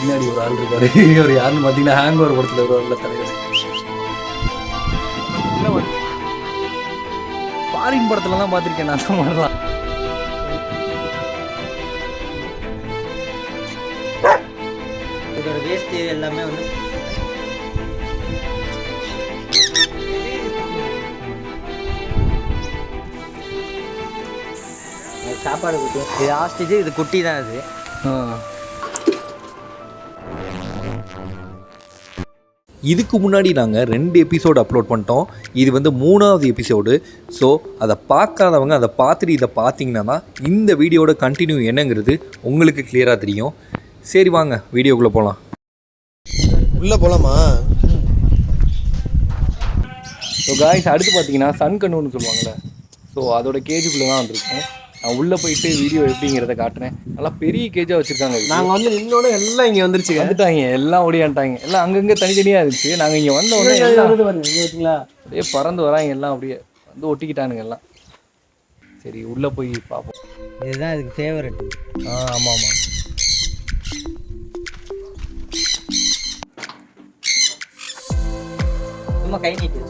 பின்னாடி ஒரு ஆள் இருக்காரு. இவர் யாருன்னு பார்த்தீங்கன்னா ஹேங் ஓவர் படத்தில் ஒரு நல்ல தலைவர். ஃபாரின் படத்துல தான் பார்த்துருக்கேன் நான் அந்த மாதிரிலாம். இதோட வேஸ்ட் எல்லாமே வந்து சாப்பாடு குட்டி. இது ஆஸ்டிச்சு இது குட்டி தான் அது இதுக்கு முன்னாடி நாங்கள் ரெண்டு எபிசோடு அப்லோட் பண்ணிட்டோம். இது வந்து மூணாவது எபிசோடு ஸோ அதை பார்க்காதவங்க அதை பார்த்துட்டு இதை பார்த்தீங்கன்னா தான் இந்த வீடியோட கண்டினியூ என்னங்கிறது உங்களுக்கு கிளியராக தெரியும். சரி வாங்க வீடியோக்குள்ளே போகலாம் உள்ளே போகலாமா ஸோ காய்ஸ் அடுத்து பார்த்தீங்கன்னா சன் கண்ணுன்னு சொல்லுவாங்கள்ல ஸோ அதோட கேஜுக்குள்ளே தான் வந்திருக்கோம். நான் உள்ளே போயிட்டு வீடியோ எப்படிங்கிறத காட்டுறேன். நல்லா பெரிய கேஜாக வச்சுருக்காங்க நாங்க வந்து நின்னோட எல்லாம் இங்க வந்துருச்சுங்க. வந்துட்டாங்க எல்லாம் ஓடியாண்டாங்க எல்லாம் அங்கங்கே தனித்தனியாக இருந்துச்சு. நாங்கள் இங்கே வந்த உடனே? அப்படியே பறந்து வராங்க எல்லாம் அப்படியே வந்து ஒட்டிக்கிட்டானுங்க எல்லாம். சரி உள்ளே போய் பார்ப்போம் இதுதான் இதுக்கு ஃபேவரட் ஆ ஆமாம் ஆமாம் சும்மா கை நீட்டி.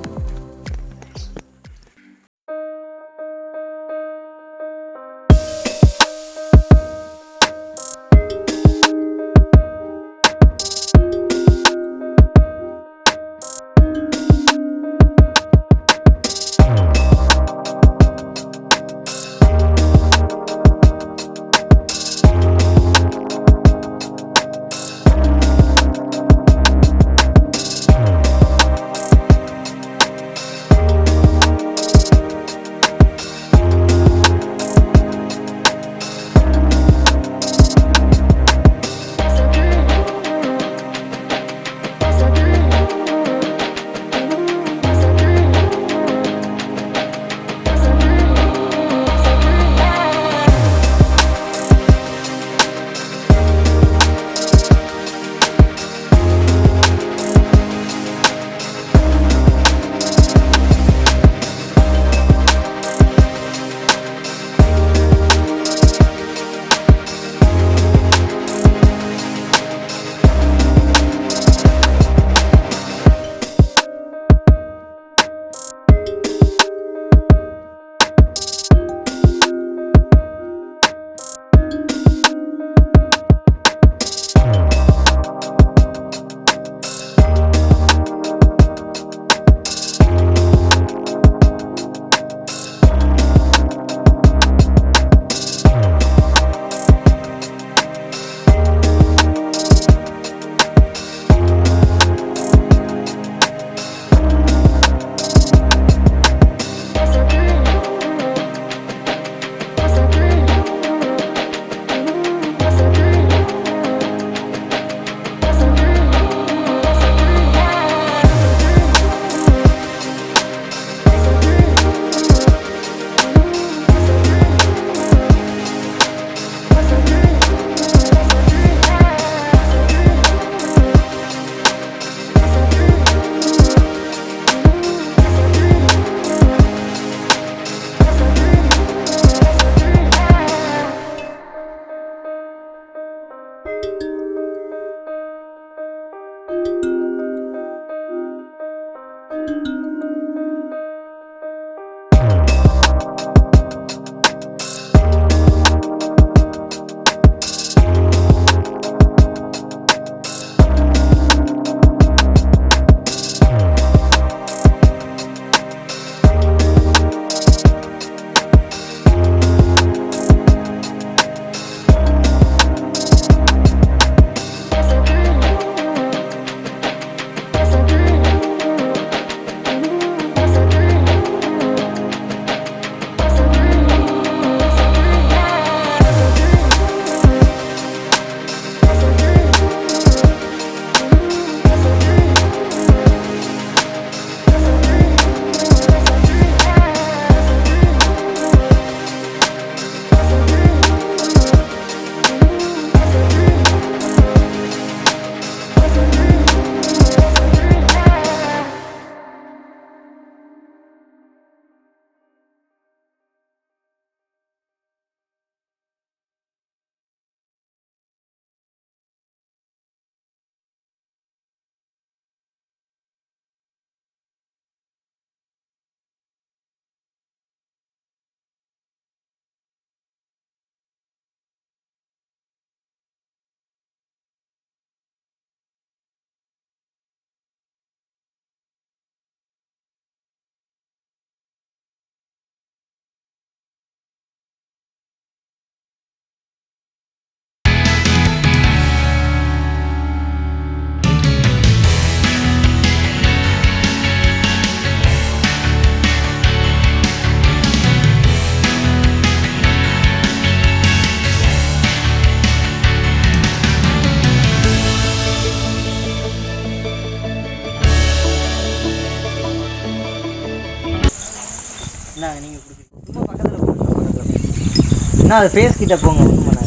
என்ன அது ஃபேஸ் கிட்ட போங்க ஒன்றும் பண்ணாது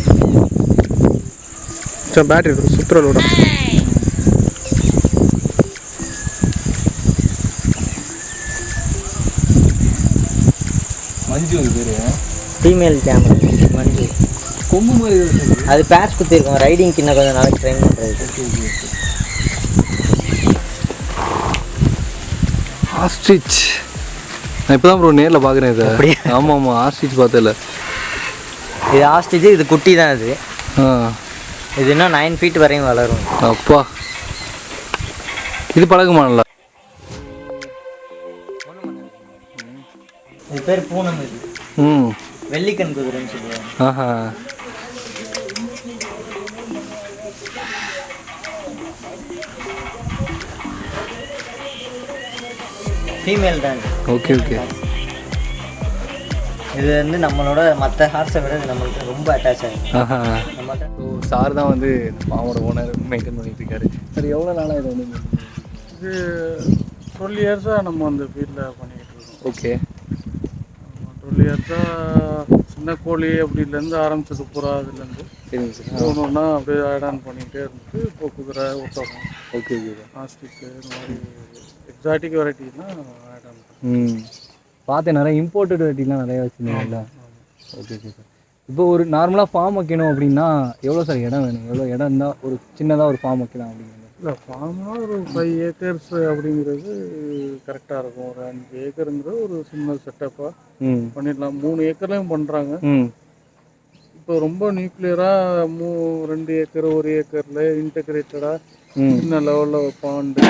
சரி பேட்டரி சுற்றுலோட மஞ்சு அது பேர். Female camera Manju. கொம்பு மாதிரி. அது பேட்ச் குத்திருக்கோம் ரைடிங்க்கு இன்னும் கொஞ்சம் நாளைக்கு ட்ரைன் பண்ணுறது ஆஸ்ட்ரிச் நான் இப்போ தான் ப்ரோ நேரில் பார்க்குறேன் இதை? ஆமாம் ஆமாம் ஆஸ்ட்ரிச் பார்த்ததில்ல இது ஆஸ்டிஜ் இது குட்டி தான் இது இது இன்னும் நைன் ஃபீட் வரையும் வளரும். அப்பா. இது பழகுமா நல்லா? இது பேர் பூனம் இது. ம். வெள்ளிக்கண் குதிரைன்னு சொல்லுவாங்க. ஆஹா. ஃபீமேல் தான். ஓகே ஓகே இது வந்து நம்மளோட மற்ற ஹார்ஸை விட இது நம்மளுக்கு ரொம்ப அட்டாச் ஆகும் நம்மள்ட்ட சார் தான் வந்து ஃபார்மோட ஓனர் மெயின்டைன் பண்ணிட்டு இருக்காரு. சார் எவ்வளோ நாளாக இதை வந்து இது டுவெல் இயர்ஸாக நம்ம அந்த ஃபீல்டில் பண்ணிக்கிட்டு இருக்கோம். ஓகே டுவெல் இயர்ஸாக சின்ன கோழி அப்படிலேருந்து ஆரம்பிச்சது புறா அதுலேருந்து சரிங்க சார் ஒன்று ஒன்றா அப்படியே ஆட் ஆன் பண்ணிகிட்டே இருந்துட்டு இப்போ குதிரை ஒட்டகம் ஓகே ஓகே ஆஸ்டிக்கு இந்த மாதிரி எக்ஸாட்டிக் வெரைட்டிலாம் ஆட் ஆன் ம். பார்த்தேன் நிறைய இம்போர்ட்டட் வெரைட்டிலாம் நிறைய வச்சுருந்தீங்கல்ல. ஓகே ஓகே சார் இப்போ ஒரு நார்மலாக ஃபார்ம் வைக்கணும் அப்படின்னா எவ்வளோ சார் இடம் வேணும்? எவ்வளோ இடம் இருந்தால் ஒரு சின்னதாக ஒரு ஃபார்ம் வைக்கலாம் அப்படிங்கிறது. இல்லை ஃபார்ம்னா ஒரு ஃபைவ் ஏக்கர்ஸ் அப்படிங்கிறது கரெக்டாக இருக்கும். ஒரு அஞ்சு ஏக்கருங்கிறது ஒரு சின்ன செட்டப்பாக பண்ணிடலாம். மூணு ஏக்கர்லையும் பண்ணுறாங்க இப்போ ரொம்ப நியூக்ளியராக மூ ரெண்டு ஏக்கர் ஒரு ஏக்கரில் இன்டகிரேட்டடாக ம். சின்ன லெவலில் பாண்டு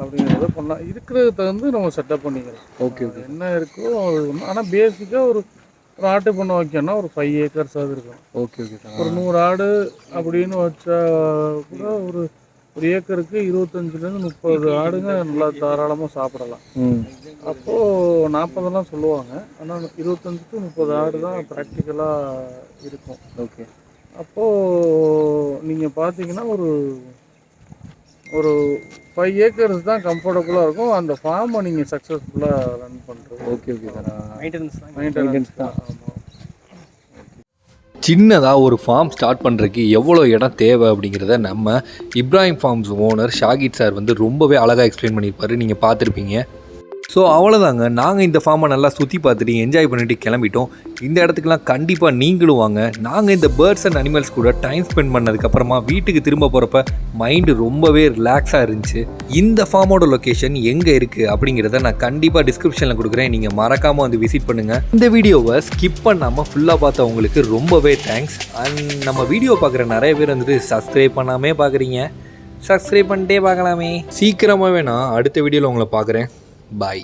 அப்படிங்கிறத பண்ணலாம். இருக்கிறதுக்கு தகுந்து நம்ம செட்டப் பண்ணிக்கலாம். Okay okay. என்ன இருக்கோ அது ஆனால் பேசிக்காக ஒரு ஒரு ஆட்டு பண்ண வைக்கணும்னா ஒரு ஃபைவ் ஏக்கர்ஸ் அது இருக்கும். ஓகே ஓகே ஒரு நூறு ஆடு அப்படின்னு வச்சா கூட ஒரு ஒரு ஏக்கருக்கு இருபத்தஞ்சிலேருந்து முப்பது ஆடுங்க நல்லா தாராளமாக சாப்பிடலாம். அப்போது நாற்பதெல்லாம் சொல்லுவாங்க. ஆனால் இருபத்தஞ்சு டு முப்பது ஆடு தான் ப்ராக்டிக்கலாக இருக்கும். ஓகே. அப்போது நீங்கள் பார்த்தீங்கன்னா ஒரு ஒரு ஃபைவ் ஏக்கர்ஸ் தான் கம்ஃபர்டபுளாக இருக்கும். அந்த ஃபார்மை நீங்கள் சக்ஸஸ்ஃபுல்லாக ரன் பண்ணுறது ஓகே ஓகே சார் மெயின்டெனன்ஸ் தான். மெயின்டெனன்ஸ் தான். ஆமாம் சின்னதாக ஒரு ஃபார்ம் ஸ்டார்ட் பண்ணுறதுக்கு எவ்வளோ இடம் தேவை அப்படிங்கிறத நம்ம Ibrahim farms owner Shahid sir வந்து ரொம்பவே அழகாக எக்ஸ்பிளைன் பண்ணியிருப்பாரு. நீங்கள் பார்த்துருப்பீங்க. ஸோ அவ்வளோதாங்க நாங்கள் இந்த ஃபார்மை நல்லா சுற்றி பார்த்துட்டு என்ஜாய் பண்ணிட்டு கிளம்பிட்டோம். இந்த இடத்துக்குலாம் கண்டிப்பாக நீங்களும் வாங்க. நாங்கள் இந்த பேர்ட்ஸ் அண்ட் அனிமல்ஸ் கூட டைம் ஸ்பெண்ட் பண்ணதுக்கப்புறமா வீட்டுக்கு திரும்ப போகிறப்ப மைண்டு ரொம்பவே ரிலாக்ஸாக இருந்துச்சு. இந்த ஃபார்மோட லொக்கேஷன் எங்கே இருக்குது அப்படிங்கிறத நான் கண்டிப்பாக டிஸ்கிரிப்ஷனில் கொடுக்குறேன். நீங்கள் மறக்காமல் வந்து விசிட் பண்ணுங்கள் இந்த வீடியோவை ஸ்கிப் பண்ணாமல் ஃபுல்லாக பார்த்தவங்களுக்கு ரொம்பவே தேங்க்ஸ் அண்ட் நம்ம வீடியோ பார்க்குற நிறைய பேர் வந்துட்டு சப்ஸ்கிரைப் பண்ணாமே பார்க்குறீங்க. சப்ஸ்கிரைப் பண்ணிட்டே பார்க்கலாமே. சீக்கிரமாகவே நான் அடுத்த வீடியோவில் உங்களை பார்க்குறேன். பாய்